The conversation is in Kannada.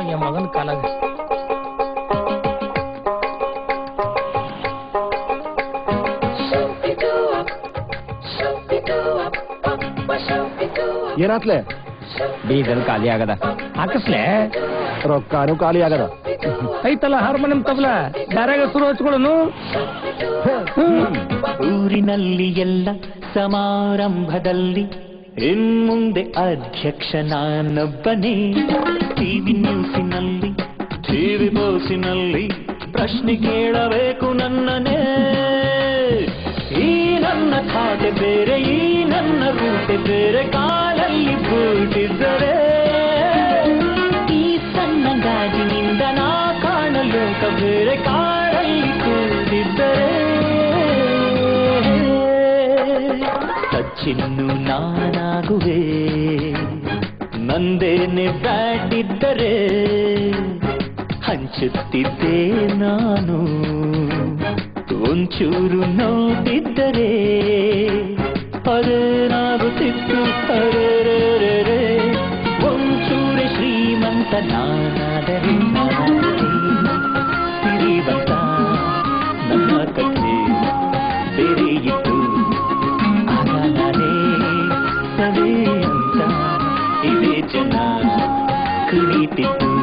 ಅಯ್ಯ ಮಗನ ಕಾಲಾಗ ಏನಾತ್ಲೆ? ಡೀಸೆಲ್ ಖಾಲಿ ಆಗದ. ಹಾಕಸ್ಲೆ? ರೊಕ್ಕಾನು ಖಾಲಿ ಆಗದ. ಐತಲ್ಲ ಹಾರ್ಮೋನಿಯಂ ತಬಲ? ಬ್ಯಾರಾಗ ಶುರು ಹಚ್ಕೊಳ್ಳೋನು? ಊರಿನಲ್ಲಿ ಎಲ್ಲ ಸಮಾರಂಭದಲ್ಲಿ ಇನ್ಮುಂದೆ ಅಧ್ಯಕ್ಷ ನಾನೊಬ್ಬನೇ. ಟಿವಿ ನ್ಯೂಸಿನಲ್ಲಿ, ಟಿವಿ ಬೋಸಿನಲ್ಲಿ ಪ್ರಶ್ನೆ ಕೇಳಬೇಕು ನನ್ನನೇ ಈ ನನ್ನ ಖಾತೆ ಬೇರೆ, ಈ ನನ್ನ ರೂಟೆ ಬೇರೆ, ಕಾಲಲ್ಲಿ ಬೂಟಿದ್ದರೆ ಈ ಸಣ್ಣ ಗಾಜಿನಿಂದ ನಾ ಕಾಣಲೋಕ ಬೇರೆ, ಕಾಲಲ್ಲಿ ಕೂಡಿದ್ದರೆ ಸಚ್ಚಿನ್ನು ನಾನಾಗುವೆ. ನಂದೇನೆ ಬ್ಯಾಟಿದ್ದರೆ ಹಂಚುತ್ತಿದ್ದೆ ನಾನು. ಒಂಚೂರು ನೋಡಿದ್ದರೆ ಅದೇನಾಗುತ್ತಿತ್ತು ಅರೆ ಒಂಚೂರು ಶ್ರೀಮಂತ ನಾನಾದರೆ ಸಿರಿವಂತ ನನ್ನ ಕಥೆ ಬೆರೆಯಿತು ಆಗ ನಾನೇ ಸದೇ ವಿವೇಚನ ಕಲಿತಿತು